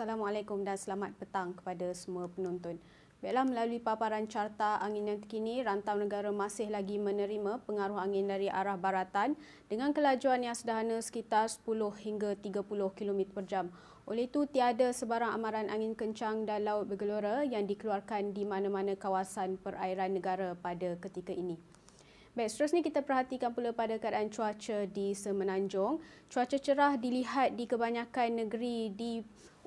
Assalamualaikum dan selamat petang kepada semua penonton. Baiklah, melalui paparan carta angin yang terkini, rantau negara masih lagi menerima pengaruh angin dari arah baratan dengan kelajuan yang sederhana sekitar 10 hingga 30 km per jam. Oleh itu, tiada sebarang amaran angin kencang dan laut bergelora yang dikeluarkan di mana-mana kawasan perairan negara pada ketika ini. Baik, seterusnya kita perhatikan pula pada keadaan cuaca di Semenanjung. Cuaca cerah dilihat di kebanyakan negeri di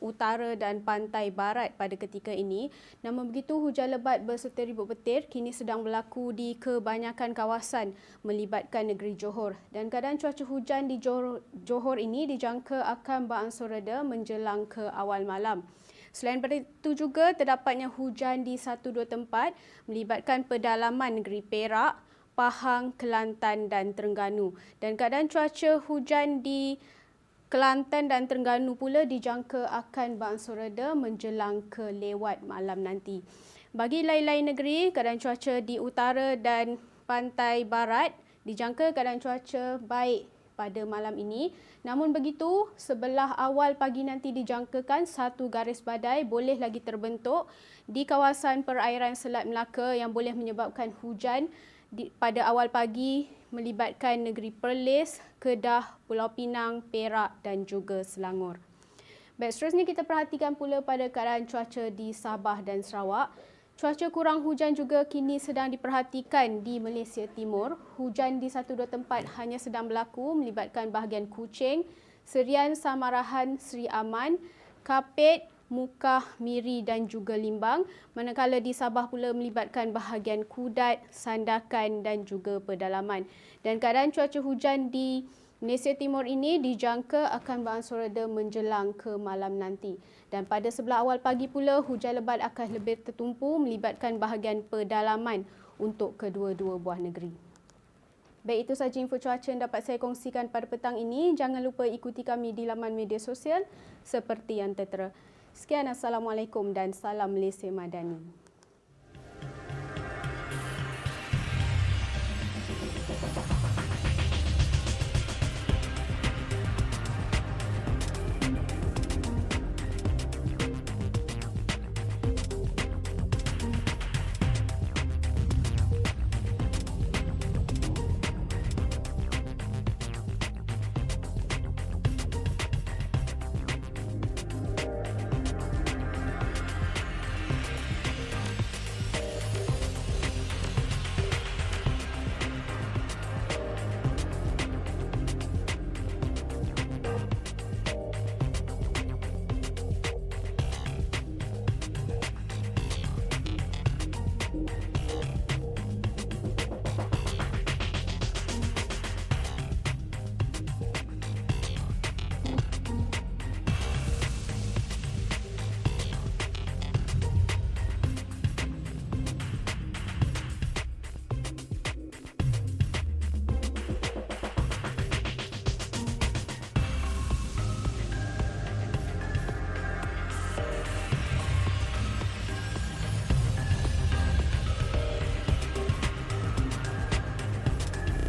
utara dan pantai barat pada ketika ini. Namun begitu, hujan lebat berserta ribut petir kini sedang berlaku di kebanyakan kawasan melibatkan negeri Johor. Dan keadaan cuaca hujan di Johor, Johor ini dijangka akan berangsur reda menjelang ke awal malam. Selain daripada itu juga terdapatnya hujan di satu dua tempat melibatkan pedalaman negeri Perak, Pahang, Kelantan dan Terengganu. Dan keadaan cuaca hujan di Kelantan dan Terengganu pula dijangka akan berangsur reda menjelang ke lewat malam nanti. Bagi lain-lain negeri, keadaan cuaca di utara dan pantai barat dijangka keadaan cuaca baik pada malam ini. Namun begitu, sebelah awal pagi nanti dijangkakan satu garis badai boleh lagi terbentuk di kawasan perairan Selat Melaka yang boleh menyebabkan hujan di, pada awal pagi melibatkan negeri Perlis, Kedah, Pulau Pinang, Perak dan juga Selangor. Baik, seterusnya kita perhatikan pula pada keadaan cuaca di Sabah dan Sarawak. Cuaca kurang hujan juga kini sedang diperhatikan di Malaysia Timur. Hujan di satu dua tempat hanya sedang berlaku melibatkan bahagian Kuching, Serian Samarahan Seri Aman, Kapit, Mukah, Miri dan juga Limbang. Manakala di Sabah pula melibatkan bahagian Kudat, Sandakan dan juga pedalaman. Dan keadaan cuaca hujan di Malaysia Timur ini dijangka akan berangsur reda menjelang ke malam nanti. Dan pada sebelah awal pagi pula hujan lebat akan lebih tertumpu melibatkan bahagian pedalaman untuk kedua-dua buah negeri. Baik, itu sahaja info cuaca yang dapat saya kongsikan pada petang ini. Jangan lupa ikuti kami di laman media sosial seperti yang tertera. Sekian, Assalamualaikum dan salam Malaysia Madani.